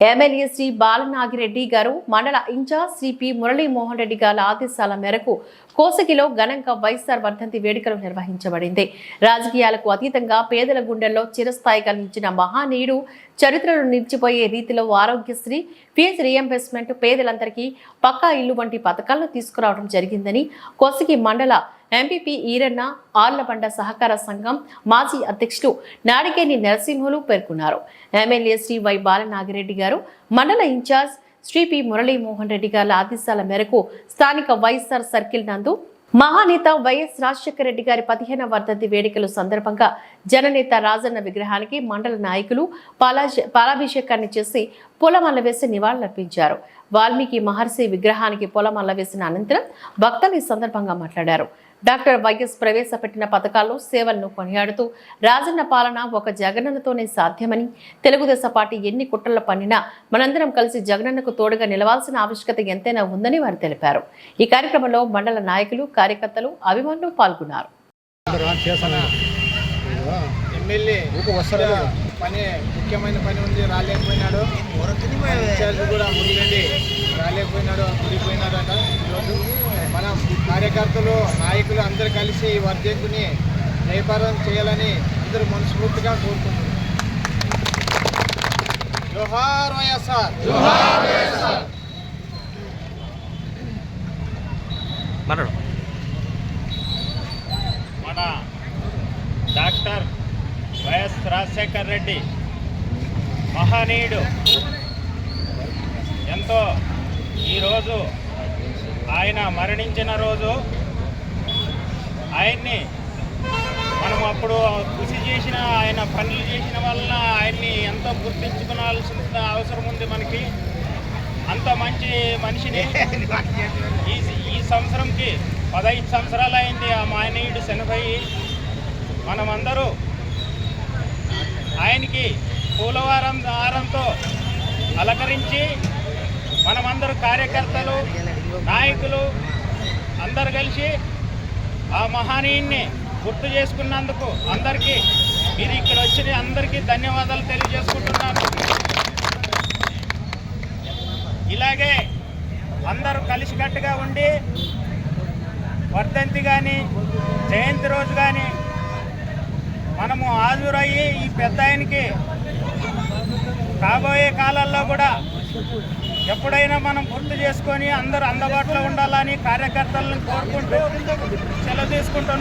MLA Shri Balanagireddy గారు మండల incharge Shri P Muralimohan Reddy గారి ఆదేశాల మేరకు కోసగిలో ఘనంగా వైఎస్ఆర్ వర్ధంతి వేడుకలు నిర్వహించబడింది. రాజకీయాలకు అతీతంగా పేదల గుండెల్లో చిరస్థాయిగా నిలిచిన మహానీయుడు చరిత్రలో నిలిచిపోయే రీతిలో ఆరోగ్యశ్రీ ఫీజు రియంబర్స్మెంట్ పేదలందరికీ పక్కా ఇల్లు వంటి పథకాలను తీసుకురావడం జరిగిందని కోసగి మండల ఎంపీపీ ఈరన్న ఆర్లబండ సహకార సంఘం మాజీ అధ్యక్షులు నాడికేని నరసింహులు పేర్కొన్నారు. ఎమ్మెల్యే శ్రీ వై బాలనాగిరెడ్డి గారు మండల in charge Shri P Muralimohan Reddy గారి ఆదేశాల మేరకు స్థానిక వైఎస్ఆర్ సర్కిల్ నందు మహానేత వైఎస్ రాజశేఖర రెడ్డి గారి పదిహేన వర్ధంతి వేడుకల సందర్భంగా జననేత రాజన్న విగ్రహానికి మండల నాయకులు పాలాజ- పాలాభిషేకాన్ని చేసి పొలమల్ల వేసి నివాళులర్పించారు. వాల్మీకి మహర్షి విగ్రహానికి పొలమల్ల వేసిన అనంతరం భక్తులు ఈ సందర్భంగా మాట్లాడారు. డాక్టర్ వైఎస్ ప్రవేశపెట్టిన పథకాల్లో సేవలను కొనియాడుతూ రాజన్న పాలన ఒక జగనన్నతోనే సాధ్యమని తెలుగుదేశం పార్టీ ఎన్ని కుట్రలు పన్నినా మనందరం కలిసి జగనన్నకు తోడుగా నిలవాల్సిన ఆవశ్యకత ఎంతైనా ఉందని వారు తెలిపారు. ఈ కార్యక్రమంలో మండల నాయకులు కార్యకర్తలు అభిమానులు పాల్గొన్నారు. ఎమ్మెల్యే పని ముఖ్యమైన పని ఉంది రాలేకపోయినాడు. ఇన్ఛార్జ్ కూడా మురళిరెడ్డి రాలేకపోయినాడు ముడిపోయినాడట ఈరోజు మనం కార్యకర్తలు నాయకులు అందరూ కలిసి ఈ వర్ధంతిని జయపారం చేయాలని అందరూ మనస్ఫూర్తిగా కోరుకుంటున్నారు జోహార్ వైఎస్ఆర్. మన డాక్టర్ వైఎస్ రాజశేఖర్ రెడ్డి మహనీయుడు. ఎంతో ఈరోజు ఆయన మరణించిన రోజు ఆయన్ని మనం అప్పుడు కృషి చేసిన ఆయన పనులు చేసిన వలన ఆయన్ని ఎంతో గుర్తించుకోవాల్సిన అవసరం ఉంది మనకి. అంత మంచి మనిషిని ఈ ఈ సంవత్సరంకి పదహైదు సంవత్సరాలు అయింది ఆ మానవుడు చనిపోయి మనమందరూ ఆయనకి పూలవారం హారంతో అలంకరించి మనమందరూ కార్యకర్తలు నాయకులు అందరు కలిసి ఆ మహనీయుణ్ణి గుర్తు చేసుకున్నందుకు అందరికీ మీరు ఇక్కడ వచ్చిన అందరికీ ధన్యవాదాలు తెలియజేసుకుంటున్నాను. ఇలాగే అందరూ కలిసికట్టుగా ఉండి వర్ధంతి కానీ జయంతి రోజు కానీ మనము హాజరయ్యి ఈ పెద్ద ఆయనకి కాబోయే కాలాల్లో కూడా ఎప్పుడైనా మనం గుర్తు చేసుకొని అందరూ అందుబాటులో ఉండాలని కార్యకర్తలను కోరుకుంటూ సెలవు తీసుకుంటున్నాం.